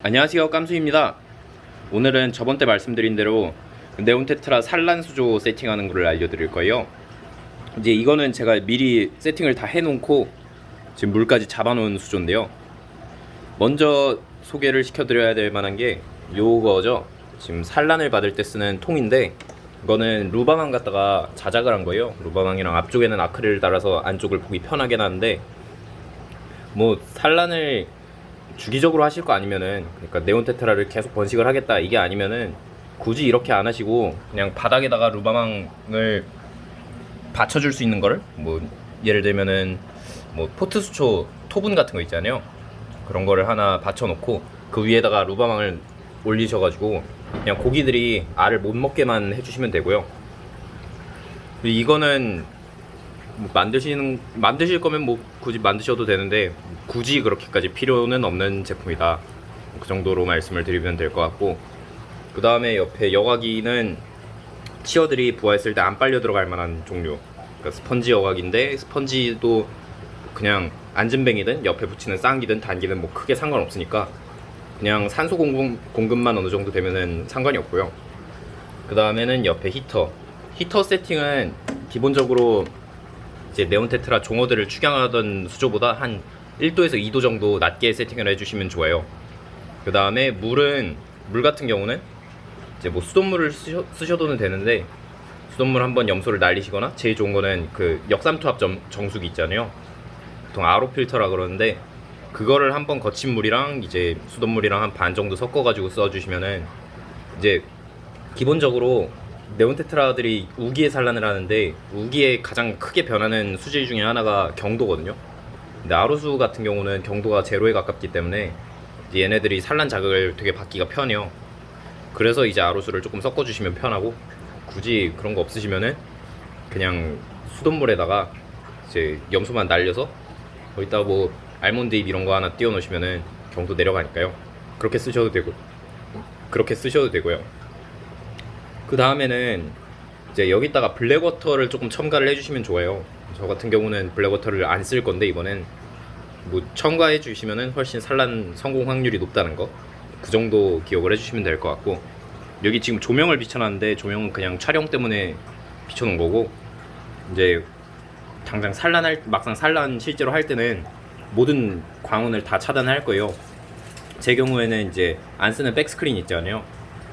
안녕하세요 깜수입니다. 오늘은 저번 때 말씀드린 대로 네온테트라 산란 수조 세팅하는 거를 알려드릴 거예요. 이제 이거는 제가 미리 세팅을 다 해놓고 지금 물까지 잡아놓은 수조인데요. 먼저 소개를 시켜드려야 될 만한 게 요거죠. 지금 산란을 받을 때 쓰는 통인데 이거는 루바망 갖다가 자작을 한 거예요. 루바망이랑 앞쪽에는 아크릴을 달아서 안쪽을 보기 편하게 놨는데 뭐 산란을 주기적으로 하실 거 아니면은 그러니까 네온 테트라를 계속 번식을 하겠다 이게 아니면은 굳이 이렇게 안 하시고 그냥 바닥에다가 루바망을 받쳐줄 수 있는 거를 뭐 예를 들면은 뭐 포트 수초 토분 같은 거 있잖아요. 그런 거를 하나 받쳐놓고 그 위에다가 루바망을 올리셔가지고 그냥 고기들이 알을 못 먹게만 해주시면 되고요. 이거는 뭐 만드시는 만드실 거면 뭐 굳이 만드셔도 되는데 굳이 그렇게까지 필요는 없는 제품이다. 그 정도로 말씀을 드리면 될 것 같고 그 다음에 옆에 여과기는 치어들이 부화했을 때 안 빨려 들어갈 만한 종류. 그러니까 스펀지 여과기인데 스펀지도 그냥 안전뱅이든 옆에 붙이는 쌍기든 단기든 뭐 크게 상관없으니까 그냥 산소 공급, 공급만 어느 정도 되면은 상관이 없고요. 그 다음에는 옆에 히터. 히터 세팅은 기본적으로 이제 네온테트라 종어들을 축양하던 수조보다 한 1도에서 2도 정도 낮게 세팅을 해주시면 좋아요. 그 다음에 물은 물 같은 경우는 이제 뭐 수돗물을 쓰셔, 쓰셔도는 되는데 수돗물 한번 염소를 날리시거나 제일 좋은 거는 그 역삼투압 점, 정수기 있잖아요. 보통 RO 필터라 그러는데 그거를 한번 거친 물이랑 이제 수돗물이랑 한 반 정도 섞어가지고 써주시면은 이제 기본적으로 네온테트라들이 우기에 산란을 하는데 우기에 가장 크게 변하는 수질 중에 하나가 경도거든요. 근데 아로수 같은 경우는 경도가 제로에 가깝기 때문에 얘네들이 산란 자극을 되게 받기가 편해요. 그래서 이제 아로수를 조금 섞어주시면 편하고 굳이 그런 거 없으시면은 그냥 수돗물에다가 이제 염소만 날려서 거기다 뭐 알몬드 잎 이런 거 하나 띄워 놓으시면은 경도 내려가니까요. 그렇게 쓰셔도 되고 그렇게 쓰셔도 되고요. 그 다음에는 이제 여기다가 블랙워터를 조금 첨가를 해주시면 좋아요. 저 같은 경우는 블랙워터를 안 쓸 건데 이번엔 뭐 첨가해 주시면은 훨씬 산란 성공 확률이 높다는 거. 그 정도 기억을 해주시면 될 것 같고 여기 지금 조명을 비춰놨는데 조명은 그냥 촬영 때문에 비춰놓은 거고 이제 당장 산란할 막상 산란 실제로 할 때는 모든 광원을 다 차단할 거예요. 제 경우에는 이제 안 쓰는 백스크린 있잖아요.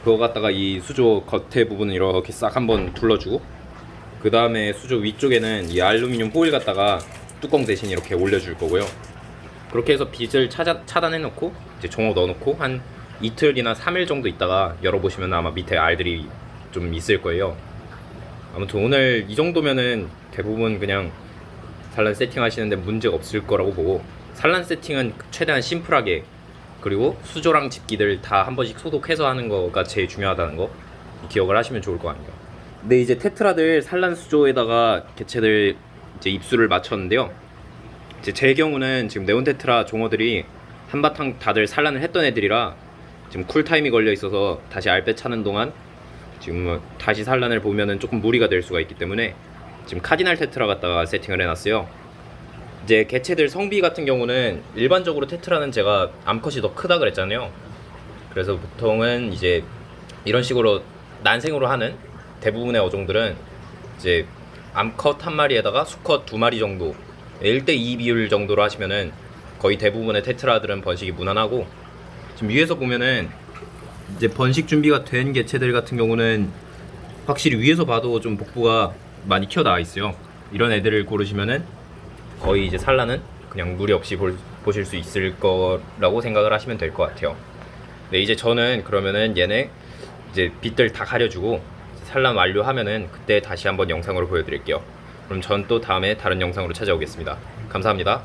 그거 갖다가 이 수조 겉에 부분을 이렇게 싹 한번 둘러주고 그 다음에 수조 위쪽에는 이 알루미늄 호일 갖다가 뚜껑 대신 이렇게 올려줄 거고요. 그렇게 해서 빛을 차자, 차단해 놓고 이제 종어 넣어 놓고 한 이틀이나 3일 정도 있다가 열어보시면 아마 밑에 알들이 좀 있을 거예요. 아무튼 오늘 이 정도면은 대부분 그냥 산란 세팅 하시는데 문제가 없을 거라고 보고 산란 세팅은 최대한 심플하게 그리고 수조랑 집기들 다 한 번씩 소독해서 하는 거가 제일 중요하다는 거 기억을 하시면 좋을 것 같네요. 근데 이제 테트라들 산란 수조에다가 개체들 이제 입수를 마쳤는데요. 이제 제 경우는 지금 네온 테트라 종어들이 한바탕 다들 산란을 했던 애들이라 지금 쿨타임이 걸려 있어서 다시 알배 차는 동안 지금 뭐 다시 산란을 보면은 조금 무리가 될 수가 있기 때문에 지금 카디날 테트라 갖다가 세팅을 해놨어요. 이제 개체들 성비 같은 경우는 일반적으로 테트라는 제가 암컷이 더 크다 그랬잖아요. 그래서 보통은 이제 이런 식으로 난생으로 하는 대부분의 어종들은 이제 암컷 한 마리에다가 수컷 두 마리 정도 1대2 비율 정도로 하시면은 거의 대부분의 테트라들은 번식이 무난하고 지금 위에서 보면은 이제 번식 준비가 된 개체들 같은 경우는 확실히 위에서 봐도 좀 복부가 많이 튀어나와 있어요. 이런 애들을 고르시면은 거의 이제 산란은 그냥 무리 없이 볼, 보실 수 있을 거라고 생각을 하시면 될 것 같아요. 네, 이제 저는 그러면은 얘네 이제 빛들 다 가려주고 산란 완료하면은 그때 다시 한번 영상으로 보여드릴게요. 그럼 전 또 다음에 다른 영상으로 찾아오겠습니다. 감사합니다.